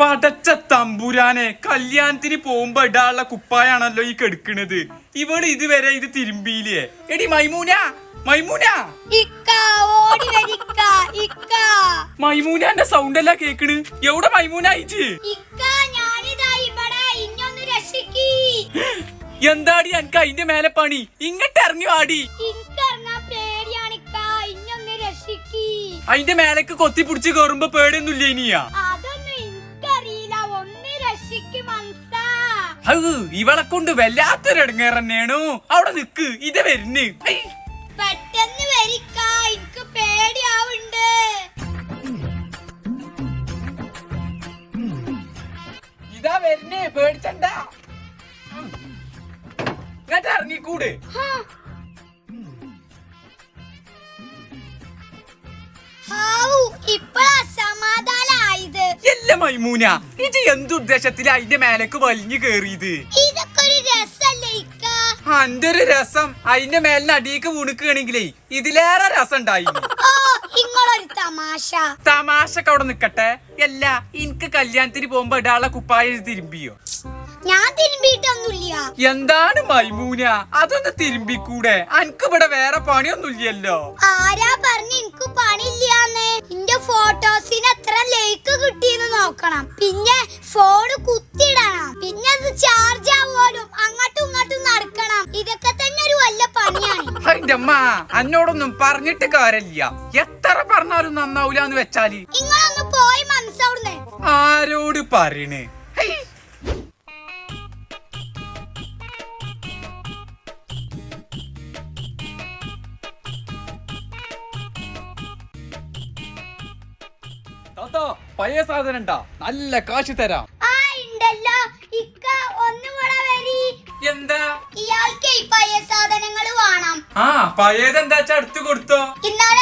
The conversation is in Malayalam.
പടച്ച തമ്പുരാനെ കല്യാണത്തിന് പോകുമ്പോ ഇടാനുള്ള കുപ്പായാണല്ലോ ഈ കെടുക്കണത്. ഇവൾ ഇതുവരെ ഇത് തിരുമ്പിയില്ലേ? എടി മൈമൂന മൈമൂന. മൈമൂനാന്റെ സൗണ്ട് അല്ല കേക്കണ്? എവിടെ മൈമൂന അയച്ച് എന്താടി എനിക്ക് അതിന്റെ മേലെ പണി? ഇങ്ങട്ട് ഇറങ്ങി വാടി. അതിന്റെ മേലേക്ക് കൊത്തി പിടിച്ച് കേറുമ്പോ പേടിയൊന്നുമില്ല ഇനിയാ? അത് ഇവളെ കൊണ്ട് വല്ലാത്തൊരു ഇടങ്ങേറ് തന്നെയാണു അവിടെ നിക്ക് ഇത് വരുന്ന്. പെട്ടെന്ന് വരിക്ക എനിക്ക് പേടിയാവുണ്ട്. ഇതാ വരുന്നേ പേടിച്ചണ്ട. ഇറങ്ങിക്കൂട്. മൈമൂന ഇത് എന്തുദ്ദേശത്തിലാ അതിന്റെ മേലേക്ക് വലിഞ്ഞു കേറിയത്? അന്റെ ഒരു രസം. അതിന്റെ മേലിന് അടിയേക്ക് വീണുക്കുകയാണെങ്കിലേ ഇതിലേറെ രസം ഉണ്ടായി തമാശ. തമാശക്ക് അവിടെ നിക്കട്ടെ. അല്ല എനിക്ക് കല്യാണത്തിന് പോകുമ്പോ ഇടാളെ കുപ്പായ തിരുമ്പിയോ? ഞാൻ തിരുമ്പിയിട്ടൊന്നുമില്ല. എന്താണ് മൈമൂന? അതൊന്ന് തിരുമ്പിക്കൂടെ? അനക്ക് ഇവിടെ വേറെ പണിയൊന്നുമില്ലല്ലോ. ആരാ പറഞ്ഞു എനിക്ക് പണിയില്ലാന്ന്? എന്റെ ഫോട്ടോസിന് അത്ര ലൈക്ക് കിട്ടിയെന്ന് നോക്കണം. പിന്നെ ഫോൺ കുത്തിയിടണം. പിന്നെ അത് ചാർജ് ആവാനും അങ്ങോട്ടും ഇങ്ങോട്ടും നടക്കണം. ഇതൊക്കെ തന്നെ ഒരു വല്ല പണിയാണ്. അന്നോടൊന്നും പറഞ്ഞിട്ട് കാര്യമില്ല. എത്ര പറഞ്ഞാലും നന്നാവൂല എന്ന് വെച്ചാൽ. നിങ്ങളൊന്ന് പോയി മനസ്സവിടുന്നേ. ആരോട് പറയണ്? താത്താ, പഴയ സാധനം ഉണ്ടാ? നല്ല കാശ് തരാം. ആ ഉണ്ടല്ലോ. ഇക്ക ഒന്നുകൂടെ വരി. എന്താ? ഇയാൾക്ക് ഈ പഴയ സാധനങ്ങൾ വേണം. ആ പഴയതെന്താ വെച്ചാ എടുത്തു കൊടുത്തോ? എന്നാൽ